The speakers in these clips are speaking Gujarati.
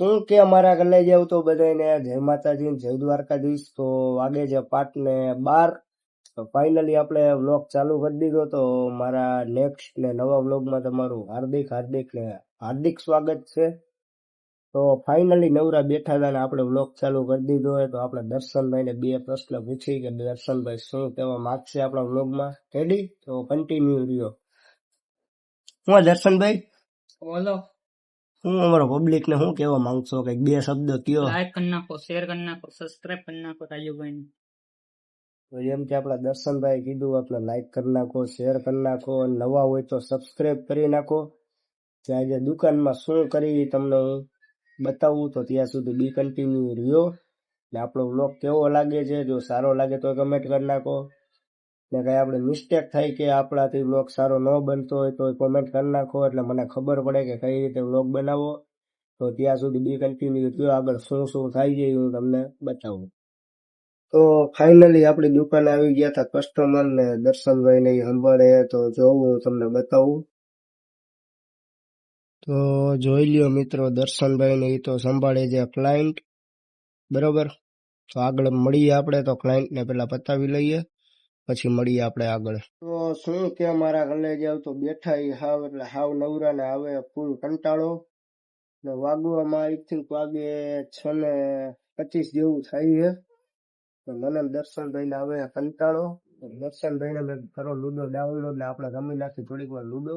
શું કે અમારા ગલે જાવ તો બધાને જય માતાજી, જય દ્વારકાધીશ. તો વાગે છે પાટ ને બાર. તો ફાઇનલી આપણે વ્લોગ ચાલુ કરી દીધો તો મારા નેક્સ્ટ ને નવા વ્લોગમાં તમારું હાર્દિક હાર્દિક ને હાર્દિક સ્વાગત છે. તો ફાઇનલી નવરા બેઠા હતા ને આપણે વ્લોગ ચાલુ કરી દીધો હોય તો આપણે દર્શનભાઈને બે પ્રશ્ન પૂછી કે દર્શનભાઈ શું કહેવા માગશે આપણા વ્લોગમાં રેડી તો કન્ટિન્યુ રહ્યો. હું દર્શનભાઈ? બોલો. હું અમારા પબ્લિક ને શું કહેવા માંગશો કંઈક બે શબ્દ કયો? લાઈક કરી નાખો શેર કરી નાખો સબસ્ક્રાઇબ કરી નાખો રાજુભાઈ તો જેમ કે આપણા દર્શનભાઈ કીધું આપણે લાઈક કરી નાખો શેર કરી નાખો નવા હોય તો સબસ્ક્રાઇબ કરી નાખો. ત્યાં આજે દુકાનમાં શું કરી તમને હું બતાવું તો ત્યાં સુધી બી કન્ટિન્યુ રહ્યો. ને આપણો વ્લોગ કેવો લાગે છે જો સારો લાગે તો કમેન્ટ કરી નાખો. ને કઈ આપણે મિસ્ટેક થાય કે આપણાથી વ્લોગ સારો ન બનતો હોય તો કોમેન્ટ કરી નાખો. એટલે મને ખબર પડે કે કઈ રીતે વ્લોગ બનાવવો. તો ત્યાં સુધી બી કન્ટિન્યુ થયો. આગળ શું શું થાય છે હું તમને બતાવું. તો ફાઇનલી આપણી દુકાને આવી ગયા હતા કસ્ટમર ને દર્શનભાઈ ને સંભાળે તો જોવું તમને બતાવું. તો જોઈ લ્યો મિત્રો, દર્શનભાઈ ને એ તો સંભાળે છે ક્લાયન્ટ બરોબર? તો આગળ મળીએ આપણે તો ક્લાયન્ટને પહેલાં પતાવી લઈએ. પછી મળીએ આપણે આગળ. તો શું કે મારા ગલે જાવ તો બેઠા ઈ હાવ, એટલે હાવ નવરા ને આવે ફૂલ કંટાળો. ને વાગવામાં આઈ થિંક વાગે છ ને પચીસ જેવું થાય છે. તો મને ને દર્શનભાઈ ને આવે કંટાળો. દર્શનભાઈ ને મેં કરો લુડો ડાઉનલોડ ને આપણે રમી નાખી થોડીક વાર લુડો.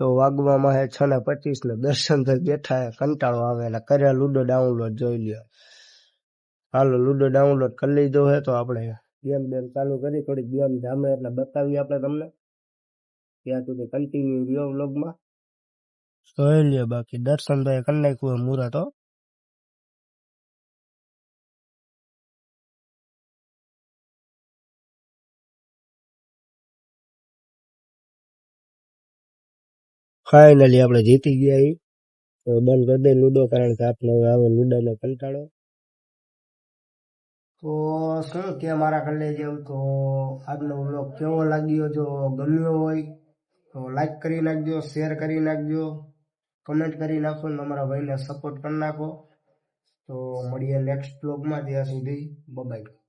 તો વાગવામાં હે છ ને પચીસ ને દર્શનભાઈ બેઠા હે, કંટાળો આવે એટલે કર્યા લુડો ડાઉનલોડ જોઈ લ્યો. હાલો, લુડો ડાઉનલોડ કરી લીધો હે તો આપણે ગેમ બેમ ચાલુ કરી, થોડીક ગેમ જામે એટલે બતાવીએ આપણે તમને. ત્યાં સુધી કન્ટિન્યુ રહ્યો વ્લોગમાં. જોઈ લ્યો બાકી દર્શનભાઈ કરી નાખ્યું હો. ફાઇનલી આપણે જીતી ગયા એ તો બંધ કરી દે લુડો, કારણ કે આપણે હવે લુડાનો કંટાળો. તો શું કે મારા કલે જેવું તો આજનો બ્લોગ કેવો લાગ્યો? જો ગમ્યો હોય તો લાઈક કરી નાખજો શેર કરી નાખજો કમેન્ટ કરી નાખો ને અમારા ભાઈને સપોર્ટ કરી નાખો. તો મળીએ નેક્સ્ટ બ્લોગમાં ત્યાં સુધી બાય